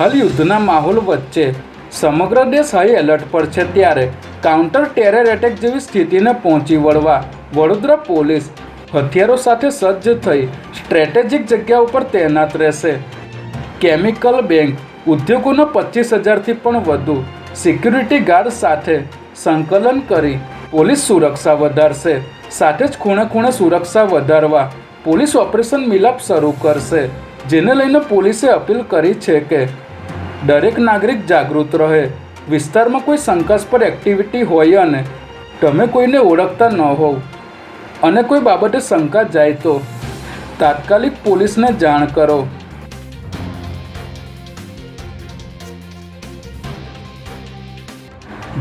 હાલ યુદ્ધના માહોલ વચ્ચે સમગ્ર દેશ હાઈ એલર્ટ પર છે ત્યારે કાઉન્ટર ટેરર એટેક જેવી સ્થિતિને પહોંચી વળવા વડોદરા પોલીસ હથિયારો સાથે સજ્જ થઈ સ્ટ્રેટેજિક જગ્યા ઉપર તૈનાત રહેશે. કેમિકલ બેંક ઉદ્યોગોના પચીસ હજારથી પણ વધુ સિક્યુરિટી ગાર્ડ સાથે સંકલન કરી પોલીસ સુરક્ષા વધારશે. સાથે જ ખૂણે ખૂણે સુરક્ષા વધારવા પોલીસ ઓપરેશન મિલાપ શરૂ કરશે, જેને લઈને પોલીસે અપીલ કરી છે કે દરેક નાગરિક જાગૃત રહે. વિસ્તારમાં કોઈ શંકાસ્પદ એક્ટિવિટી હોય અને તમે કોઈને ઓળખતા ન હોવ અને કોઈ બાબતે શંકા જાય તો તાત્કાલિક પોલીસને જાણ કરો.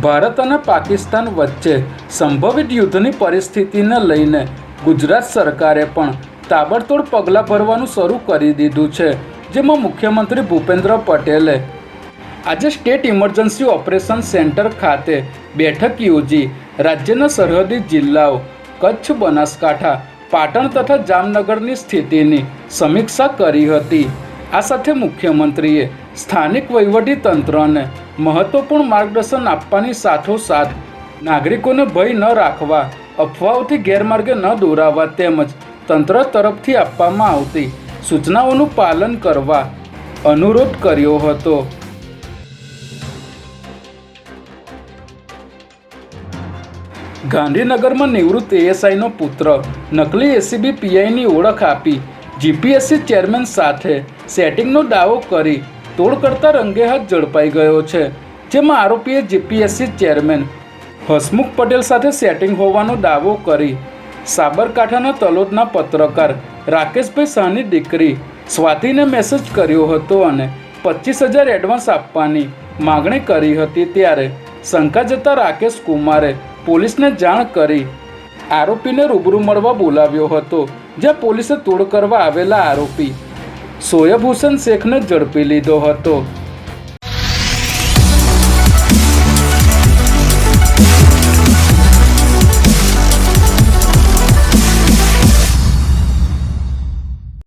ભારત અને પાકિસ્તાન વચ્ચે સંભવિત યુદ્ધની પરિસ્થિતિને લઈને ગુજરાત સરકારે પણ તાબડતોડ પગલાં ભરવાનું શરૂ કરી દીધું છે. જેમાં મુખ્યમંત્રી ભૂપેન્દ્ર પટેલે આજે સ્ટેટ ઇમરજન્સી ઓપરેશન સેન્ટર ખાતે બેઠક યોજી રાજ્યના સરહદી જિલ્લાઓ, કચ્છ, બનાસકાંઠા, પાટણ તથા જામનગરની સ્થિતિની સમીક્ષા કરી હતી. આ સાથે મુખ્યમંત્રીએ સ્થાનિક વહીવટી તંત્રને મહત્વપૂર્ણ માર્ગદર્શન આપવાની સાથોસાથ નાગરિકોને ભય ન રાખવા, અફવાઓથી ગેરમાર્ગે ન દોરાવા તેમજ તંત્ર તરફથી આપવામાં આવતી સૂચનાઓનું પાલન કરવા અનુરોધ કર્યો હતો. ગાંધીનગરમાં નિવૃત્ત એએસઆઈનો પુત્ર, નકલી એસીબી પીઆઈની ઓળખ આપી જીપીએસસી ચેરમેન સાથે સેટિંગનો દાવો કરી તોડ કરતા રંગે હાથ ઝડપાઈ ગયો છે, જેમાં આરોપીએ જીપીએસસી ચેરમેન હસમુખ પટેલ સાથે સેટિંગ હોવાનો દાવો કરી સાબરકાંઠાના તલોદના પત્રકાર રાકેશભાઈ શાહની દીકરી. સ્વાતિને મેસેજ કર્યો હતો અને પચીસ હજાર એડવાન્સ આપવાની માગણી કરી હતી ત્યારે શંકા જતા રાકેશ કુમારે પોલીસને જાણ કરી. આરોપીને રૂબરૂ મળવા બોલાવ્યો હતો, જ્યાં પોલીસે તોડ કરવા આવેલા આરોપી હુસેન શેખને ઝડપી લીધો હતો.